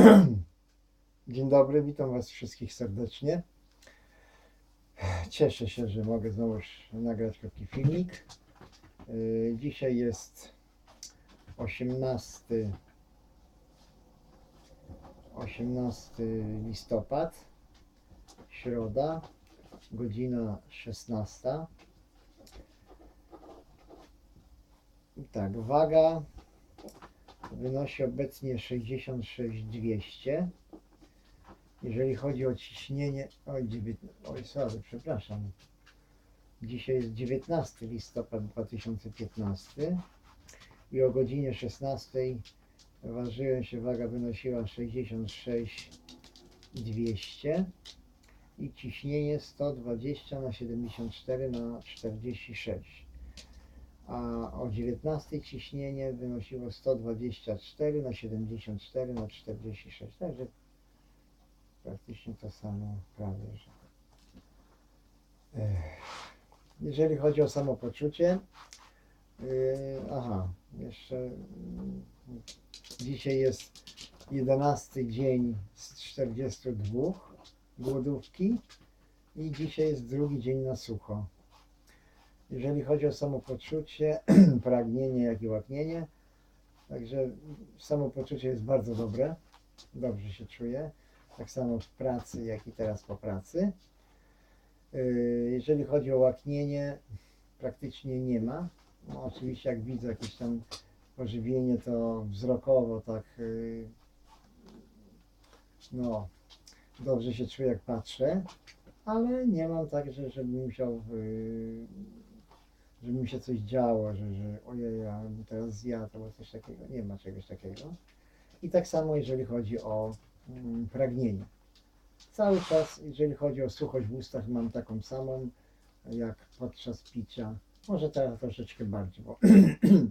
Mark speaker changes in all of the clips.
Speaker 1: Dzień dobry, witam Was wszystkich serdecznie. Cieszę się, że mogę znowu nagrać krótki filmik. Yy, Dzisiaj jest 18, 18 listopad, środa, godzina 16. I tak, waga wynosi obecnie 66200. Jeżeli chodzi o ciśnienie, oj, oj sorry, przepraszam. Dzisiaj jest 19 listopad 2015 i o godzinie 16 ważyłem się, waga wynosiła 66200 i ciśnienie 120 na 74 na 46 a o 19 ciśnienie wynosiło 124 na 74 na 46, także praktycznie to samo prawie. Że. Jeżeli chodzi o samopoczucie, yy, aha, jeszcze mm, dzisiaj jest 11 dzień z 42 głodówki i dzisiaj jest drugi dzień na sucho. Jeżeli chodzi o samopoczucie, pragnienie, jak i łaknienie, także samopoczucie jest bardzo dobre, dobrze się czuję, tak samo w pracy, jak i teraz po pracy. Yy, Jeżeli chodzi o łaknienie, praktycznie nie ma. No, oczywiście jak widzę jakieś tam pożywienie, to wzrokowo tak, yy, no, dobrze się czuję jak patrzę, ale nie mam tak, że żebym musiał żeby mi się coś działo, że, że ojej, ja teraz zjadł albo coś takiego. Nie ma czegoś takiego. I tak samo jeżeli chodzi o mm, pragnienie. Cały czas, jeżeli chodzi o suchość w ustach, mam taką samą jak podczas picia. Może teraz troszeczkę bardziej, bo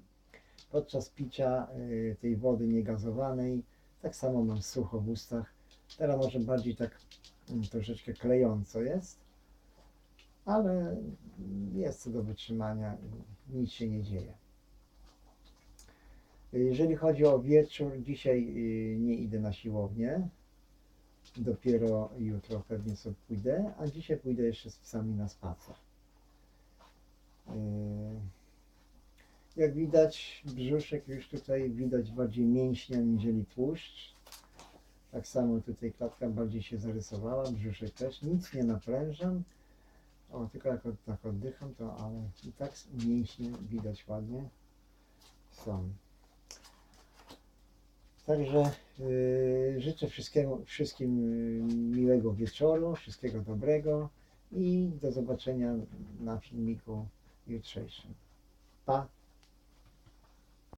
Speaker 1: podczas picia y, tej wody niegazowanej tak samo mam sucho w ustach. Teraz może bardziej tak mm, troszeczkę klejąco jest ale jest co do wytrzymania, nic się nie dzieje. Jeżeli chodzi o wieczór, dzisiaj y, nie idę na siłownię, dopiero jutro pewnie sobie pójdę, a dzisiaj pójdę jeszcze z psami na spacer. Y, Jak widać, brzuszek już tutaj widać bardziej mięśnia niżeli tłuszcz. Tak samo tutaj klatka bardziej się zarysowała, brzuszek też, nic nie naprężam. O, tylko jak od, tak oddycham, to ale i tak mięśnie widać ładnie są. Także yy, życzę wszystkiemu, wszystkim yy, miłego wieczoru, wszystkiego dobrego i do zobaczenia na filmiku jutrzejszym. Pa!